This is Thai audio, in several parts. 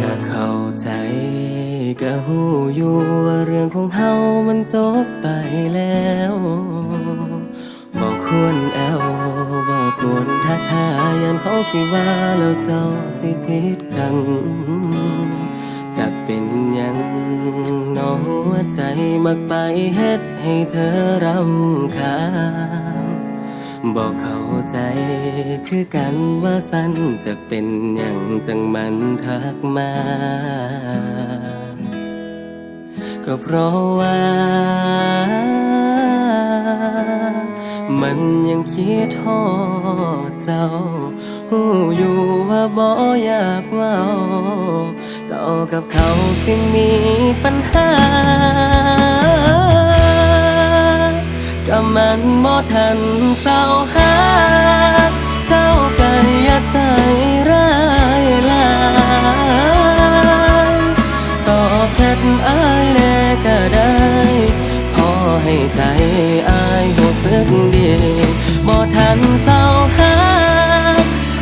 ก็เข้าใจ ก็หูอยู่ว่าเรื่องของเฮามันจบไปแล้วบอกควรแอวบอกควรทักทายันเขาสิว่าแล้วเจ้าสิผิดกันจะเป็นยังน้องหัวใจมักไปเฮ็ดให้เธอรำคาญ บอกเข้าใจ คือกันว่าสั้นจะเป็นอย่างจังมันทักมา ก็เพราะว่า มันยังคิดทอดเจ้าหูอยู่ว่าบ่อยากว่าเจ้ากับเขาสิมีปัญหา มันบ่ทันเศร้าหาเจ้าก็อย่าใจร้ายลายตอบแชทอายแน่ก็ได้พอให้ใจอายรู้สึกดีบ่ทันเศร้าหา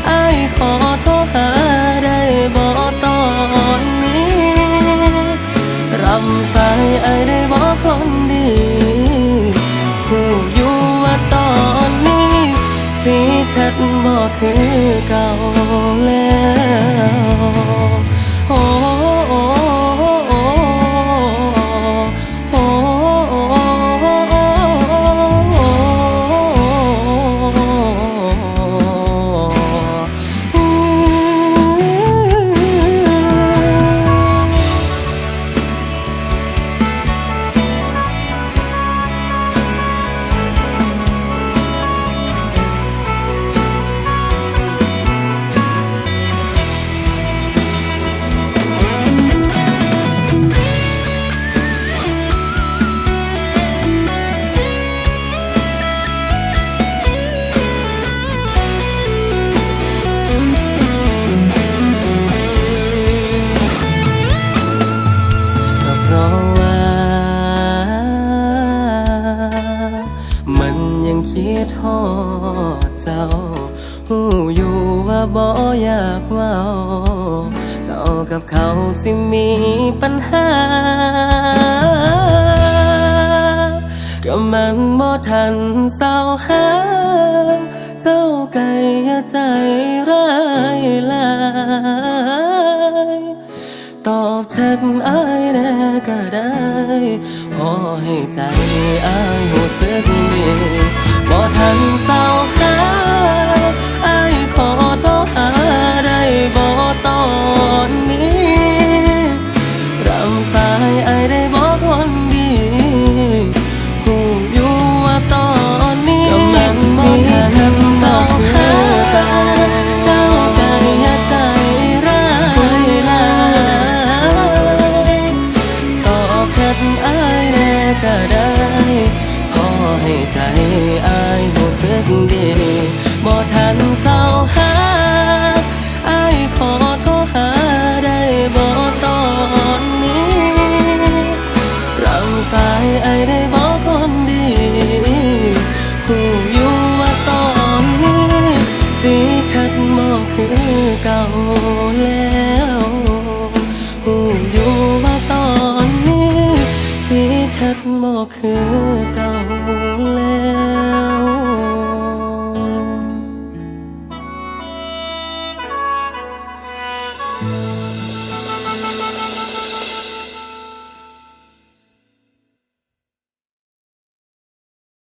อายขอโทรหาได้บ่ตอนนี้รำสายไอายได้บอกคน สีชัดบอกคือเก่าแล้วโอ้ บ่อยากเว่าเจ้ากับเขาสิมีปัญหาก็มันบ่ทันเศร้าหาเจ้าไก่ยใจร้ายลายตอบแชทอายแน่ก็ได้พอให้ใจอายรู้สึกดีบ่ทันเศร้าหา บ่ทันเศร้าหาอายขอโทรหาได้บ่ตอนนี้ราสายไอายได้บอกคนดีผู้อยู่ว่าตอนนี้ สีชัดบอกคือเก่าแล้วผู้อยู่ว่าตอนนี้ สีชัดบอกคือเก่า